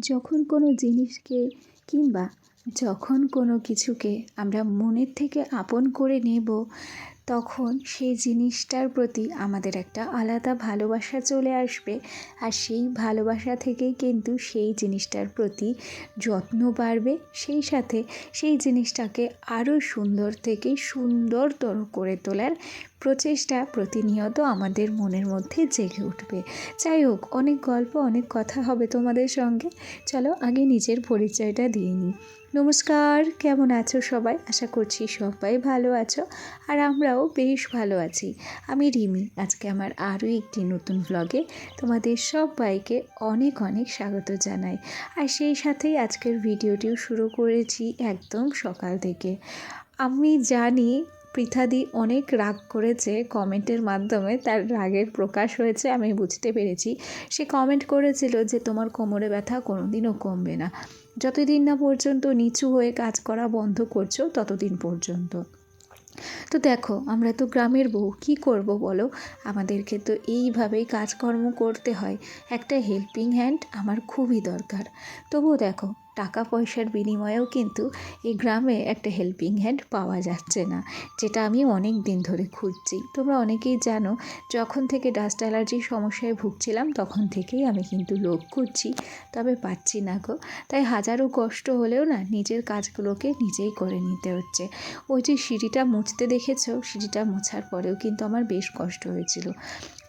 যখন কোনো জিনিসকে কিংবা যখন কোনো কিছুকে আমরা মনের থেকে আপন করে নেব, তখন সেই জিনিসটার প্রতি আমাদের একটা আলাদা ভালোবাসা চলে আসবে। আর সেই ভালোবাসা থেকেই কিন্তু সেই জিনিসটার প্রতি যত্ন বাড়বে। সেই সাথে সেই জিনিসটাকে আরও সুন্দর থেকে সুন্দরতর করে তোলার প্রচেষ্টা প্রতিনিয়ত আমাদের মনের মধ্যে জেগে উঠবে। যাই হোক, অনেক গল্প, অনেক কথা হবে তোমাদের সঙ্গে। চলো আগে নিজের পরিচয়টা দিয়ে নিই। নমস্কার, কেমন আছো সবাই? আশা করছি সবাই ভালো আছো আর আমরাও বেশ ভালো আছি। আমি রিমি, আজকে আমার আরও একটি নতুন ব্লগে তোমাদের সবাইকে অনেক অনেক স্বাগত জানাই। আর সেই সাথেই আজকের ভিডিওটিও শুরু করেছি একদম সকাল থেকে। আমি জানি পৃথাদি অনেক রাগ করেছে কমেন্টের মাধ্যমে, তার রাগের প্রকাশ হয়েছে, আমি বুঝতে পেরেছি। সে কমেন্ট করেছিল যে, তোমার কোমরে ব্যথা কোনোদিনও কমবে না। যতদিন না পর্যন্ত নিচু হয়ে কাজ করা বন্ধ করছ, ততদিন পর্যন্ত। তো দেখো, আমরা তো গ্রামের বউ, কী করব বলো? আমাদেরকে তো এইভাবেই কাজকর্ম করতে হয়। একটা হেল্পিং হ্যান্ড আমার খুবই দরকার। তবুও দেখো টাকা পয়সার বিনিময়েও কিন্তু এই গ্রামে একটা হেল্পিং হ্যান্ড পাওয়া যাচ্ছে না, যেটা আমি অনেক দিন ধরে খুঁজছি। তোমরা অনেকেই জানো, যখন থেকে ডাস্ট অ্যালার্জির সমস্যায় ভুগছিলাম, তখন থেকেই আমি কিন্তু লোক খুঁজছি, তবে পাচ্ছি না গো। তাই হাজারো কষ্ট হলেও না, নিজের কাজগুলোকে নিজেই করে নিতে হচ্ছে। ওই যে সিঁড়িটা মুছতে দেখেছ, সিঁড়িটা মোছার পরেও কিন্তু আমার বেশ কষ্ট হয়েছিল।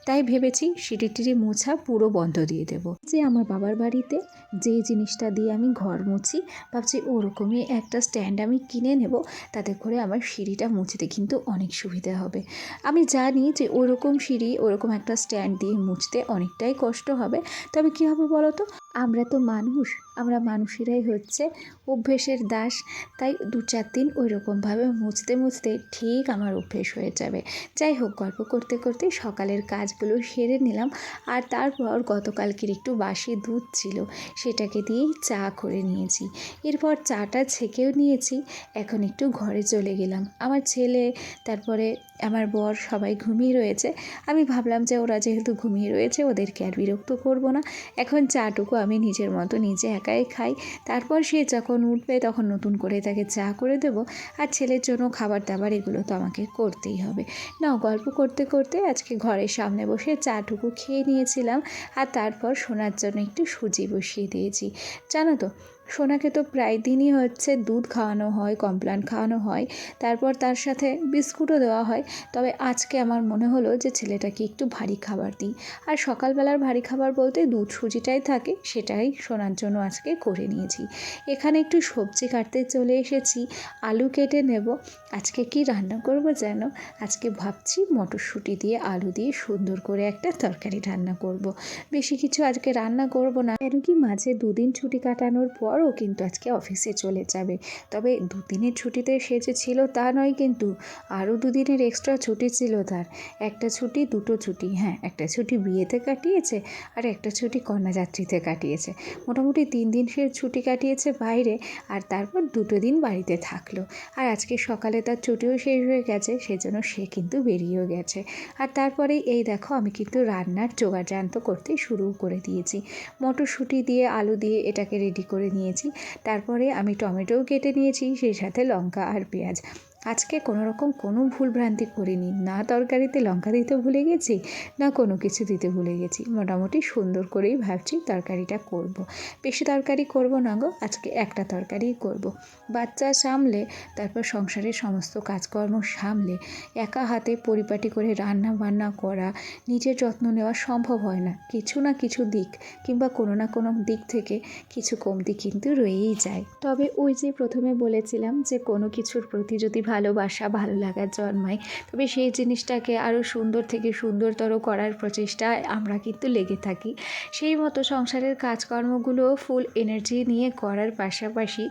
তাই ভেবেছি সিঁড়ি টিড়ি মোছা পুরো বন্ধ দিয়ে দেব। যে আমার বাবার বাড়িতে যে জিনিসটা দিয়ে আমি ঘর মুছি, ভাবছি ওরকমই একটা স্ট্যান্ড আমি কিনে নেব, তাতে করে আমার সিঁড়িটা মুছতে কিন্তু অনেক সুবিধা হবে। আমি জানি যে ওরকম সিঁড়ি, ওরকম একটা স্ট্যান্ড দিয়ে মুছতে অনেকটাই কষ্ট হবে। তবে কী হবে বলো তো আমরা তো মানুষ আমরা মানুষেরাই হচ্ছে অভ্যেসের দাস। তাই দু চার দিন ওই রকমভাবে মুছতে মুছতে ঠিক আমার অভ্যেস হয়ে যাবে। যাই হোক, গল্প করতে করতে সকালের কাজগুলো সেরে নিলাম। আর তারপর গতকালকের একটু বাসি দুধ ছিল, সেটাকে দিয়েই চা করে নিয়েছি। এরপর চাটা ছেঁকেও নিয়েছি, এখন একটু ঘরে চলে গেলাম। আমার ছেলে, তারপরে আমার বর সবাই ঘুমিয়ে রয়েছে। আমি ভাবলাম যে ওরা যেহেতু ঘুমিয়ে রয়েছে, ওদেরকে আর বিরক্ত করব না। এখন চাটুকু আমি নিজের মতো নিজে একাই খাই। তারপর সে যখন উঠবে তখন নতুন করে তাকে চা করে দেব আর ছেলের জন্য খাবার দাবার এগুলো তো আমাকে করতেই হবে। না গল্প করতে করতে আজকে ঘরের সামনে বসে চাটুকু খেয়ে নিয়েছিলাম আর তারপর শোনার জন্য একটু সুজি বসিয়ে দিয়েছি। জানো তো সোনাকে তো প্রায় দিনই হচ্ছে দুধ খাওয়ানো হয়, কমপ্লান খাওয়ানো হয়। তারপর তার সাথে বিস্কুটও দেওয়া হয়। তবে আজকে আমার মনে হলো যে ছেলেটাকে একটু ভারী খাবার দিই। আর সকালবেলার ভারী খাবার বলতে দুধ সুজিটাই থাকে, সেটাই সোনার জন্য আজকে করে নিয়েছি। এখানে একটু সবজি কাটতে চলে এসেছি, আলু কেটে নেব। আজকে কি রান্না করব যেন আজকে ভাবছি মটরশুঁটি দিয়ে আলু দিয়ে সুন্দর করে একটা তরকারি রান্না করব। বেশি কিছু আজকে রান্না করব না। কেন কি মাঝে দুদিন ছুটি কাটানোর পর পরও কিন্তু আজকে অফিসে চলে যাবে। তবে দুদিনের ছুটিতে সে যে ছিল তা নয় কিন্তু আরও দুদিনের এক্সট্রা ছুটি ছিল তার। একটা ছুটি, দুটো ছুটি হ্যাঁ একটা ছুটি বিয়েতে কাটিয়েছে আর একটা ছুটি কন্যাযাত্রীতে কাটিয়েছে। মোটামুটি তিন দিন সে ছুটি কাটিয়েছে বাইরে আর তারপর দুটো দিন বাড়িতে থাকল। আর আজকে সকালে তার ছুটিও শেষ হয়ে গেছে, সেজন্য সে কিন্তু বেরিয়েও গেছে। আর তারপরে এই দেখো আমি কিন্তু রান্নার জোগাড় করতে শুরু করে দিয়েছি। মটরশুঁটি দিয়ে, আলু দিয়ে এটাকে রেডি করে নিয়ে নিয়েছি। তারপরে আমি টমেটোও কেটে নিয়েছি সেই সাথে লঙ্কা আর পেঁয়াজ। আজকে কোনো রকম কোনো ভুল ভ্রান্তি করিনি না তরকারিতে লঙ্কা দিতে ভুলে গেছি, না কোনো কিছু দিতে ভুলে গেছি মোটামুটি সুন্দর করেই ভাবছি তরকারিটা করব। বেশি তরকারি করব না গো, আজকে একটা তরকারিই করব। বাচ্চা সামলে, তারপর সংসারের সমস্ত কাজকর্ম সামলে, একা হাতে পরিপাটি করে রান্না বান্না করা, নিজের যত্ন নেওয়া সম্ভব হয় না কিছু না কিছু দিক, কিংবা কোনো না কোনো দিক থেকে কিছু কমতি কিন্তু রয়েই যায় তবে ওই যে প্রথমে বলেছিলাম যে কোনো কিছুর প্রতি যদি ভালোবাসা ভালো লাগার জন্মায়। তবে সেই জিনিসটাকে আরও সুন্দর থেকে সুন্দরতর করার প্রচেষ্টায় আমরা কিন্তু লেগে থাকি। সেই মতো সংসারের কাজকর্মগুলো ফুল এনার্জি নিয়ে করার পাশাপাশি,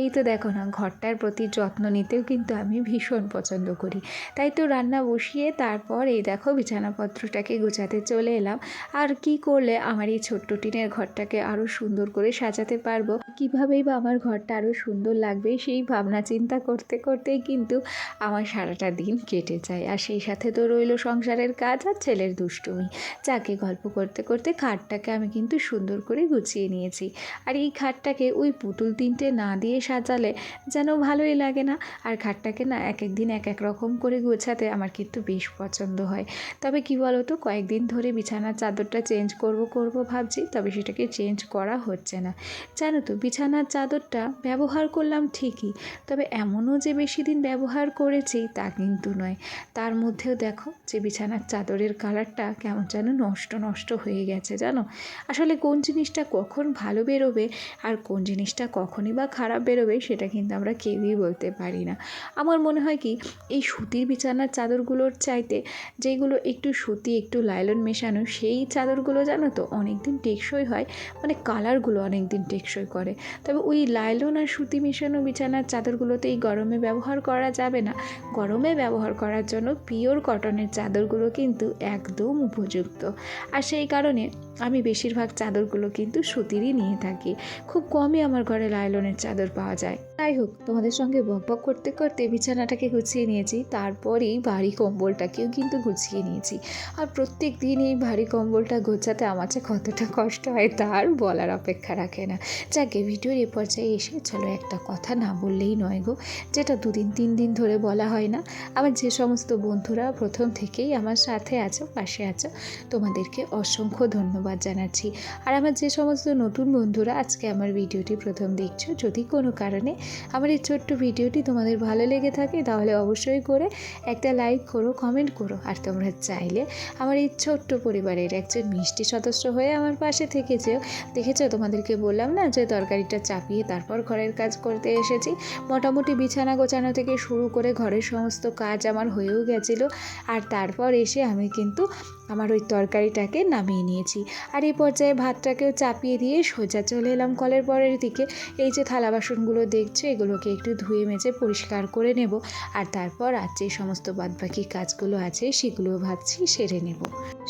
এই তো দেখো না, ঘরটার প্রতি যত্ন নিতেও কিন্তু আমি ভীষণ পছন্দ করি। তাই তো রান্না বসিয়ে তারপর এই দেখো বিছানাপত্রটাকে গোছাতে চলে এলাম। আর কি করলে আমার এই ছোট্ট টিনের ঘরটাকে আরও সুন্দর করে সাজাতে পারব? কীভাবেই বা আমার ঘরটা আরও সুন্দর লাগবে সেই ভাবনা চিন্তা করতে করতেই কিন্তু কিন্তু আমার সারাটা দিন কেটে যায়। আর সেই সাথে তো রইল সংসারের কাজ আর ছেলের দুষ্টুমি। যাকে গল্প করতে করতে খাটটাকে আমি কিন্তু সুন্দর করে গুছিয়ে নিয়েছি। আর এই খাটটাকে ওই পুতুল তিনটে না দিয়ে সাজালে যেন ভালোই লাগে না। আর খাটটাকে না এক এক দিন এক এক রকম করে গোছাতে আমার কিন্তু বেশ পছন্দ হয়। তবে কি বলো তো কয়েকদিন ধরে বিছানার চাদরটা চেঞ্জ করব করব ভাবছি, তবে সেটাকে চেঞ্জ করা হচ্ছে না। জানো তো, বিছানার চাদরটা ব্যবহার করলাম ঠিকই, তবে এমনও যে বেশি দিন ব্যবহার করেছি তা কিন্তু নয়। তার মধ্যেও দেখো যে বিছানার চাদরের কালারটা কেমন যেন নষ্ট নষ্ট হয়ে গেছে, জানো? আসলে কোন জিনিসটা কখন ভালো বেরোবে আর কোন জিনিসটা কখনই বা খারাপ বেরোবে সেটা কিন্তু আমরা কেউই বলতে পারি না। আমার মনে হয় কি, এই সুতির বিছানার চাদরগুলোর চাইতে যেগুলো একটু সুতি, একটু লাইলন মেশানো, সেই চাদরগুলো জানো তো অনেক দিন টেকসই হয় মানে কালারগুলো অনেক দিন টেকসই করে। তবে ওই লাইলন আর সুতি মেশানো বিছানার চাদরগুলোতে এই গরমে ব্যবহার করা যাবে না। গরমে ব্যবহার করার জন্য পিওর কটনের চাদরগুলো কিন্তু একদম উপযুক্ত। আর সেই কারণে আমি বেশিরভাগ চাদরগুলো কিন্তু সুতিরই নিয়ে থাকি। খুব কমই আমার ঘরে লাইলনের চাদর পাওয়া যায়। যাই হোক, তোমাদের সঙ্গে বক বক করতে করতে বিছানাটাকে গুছিয়ে নিয়েছি। তারপরেই ভারী কম্বলটাকেও কিন্তু গুছিয়ে নিয়েছি। আর প্রত্যেক দিন এই ভারী কম্বলটা গোছাতে আমার যে কতটা কষ্ট হয় তার বলার অপেক্ষা রাখে না। যাকে ভিডিওর এ পর্যায়ে এসে চলো একটা কথা না বললেই নয় গো, যেটা দুদিন তিন দিন ধরে বলা হয় না। আমার যে সমস্ত বন্ধুরা প্রথম থেকেই আমার সাথে আছো, পাশে আছো, তোমাদেরকে অসংখ্য ধন্যবাদ জানাচ্ছি। আর আমার যে সমস্ত নতুন বন্ধুরা আজকে আমার ভিডিওটি প্রথম দেখছ, যদি কোনো কারণে আমার এই ছোট্ট ভিডিওটি তোমাদের ভালো লেগে থাকে, তাহলে অবশ্যই করে একটা লাইক করো কমেন্ট করো। আর তোমরা চাইলে আমার এই ছোট্ট পরিবারের একজন মিষ্টি সদস্য হয়ে আমার পাশে থেকে যেও। দেখেছ, তোমাদেরকে বললাম না যে তরকারিটা চাপিয়ে তারপর ঘরের কাজ করতে এসেছি। মোটামুটি বিছানা গোছানো থেকে শুরু করে ঘরের সমস্ত কাজ আমার হয়েও গেছিল। আর তারপর এসে আমি কিন্তু আমার ওই তরকারিটাকে নামিয়ে নিয়েছি। আর এই পর্যায়ে ভাতটাকেও চাপিয়ে দিয়ে সোজা চলে এলাম কলের পরের দিকে। এই যে থালা বাসনগুলো দেখছ, এগুলোকে একটু ধুয়ে মেজে পরিষ্কার করে নেব। আর তারপর আর যে সমস্ত বাদবাকি কাজগুলো আছে, সেগুলো ভাবছি সেরে নেব।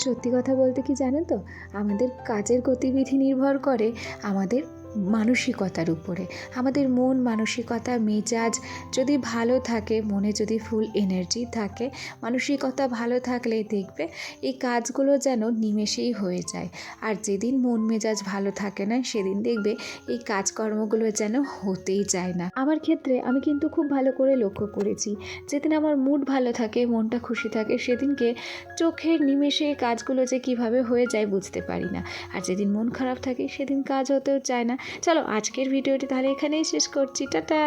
সত্যি কথা বলতে কি জানো তো? আমাদের কাজের গতিবিধি নির্ভর করে। আমাদের মানসিকতার উপরে। আমাদের মন, মানসিকতা, মেজাজ যদি ভালো থাকে, মনে যদি ফুল এনার্জি থাকে, মানসিকতা ভালো থাকলে দেখবে এই কাজগুলো যেন নিমেষেই হয়ে যায়। আর যেদিন মন, মেজাজ ভালো থাকে না, সেদিন দেখবে এই কাজকর্মগুলো যেন হতেই চায় না। আমার ক্ষেত্রে আমি কিন্তু খুব ভালো করে লক্ষ্য করেছি। যেদিন আমার মুড ভালো থাকে, মনটা খুশি থাকে, সেদিনকে চোখের নিমেষে কাজগুলো যে কীভাবে হয়ে যায় বুঝতে পারি না। আর যেদিন মন খারাপ থাকে, সেদিন কাজ হতেও চায় না। চলো আজকের ভিডিওটি তাহলে এখানেই শেষ করছি টাটা।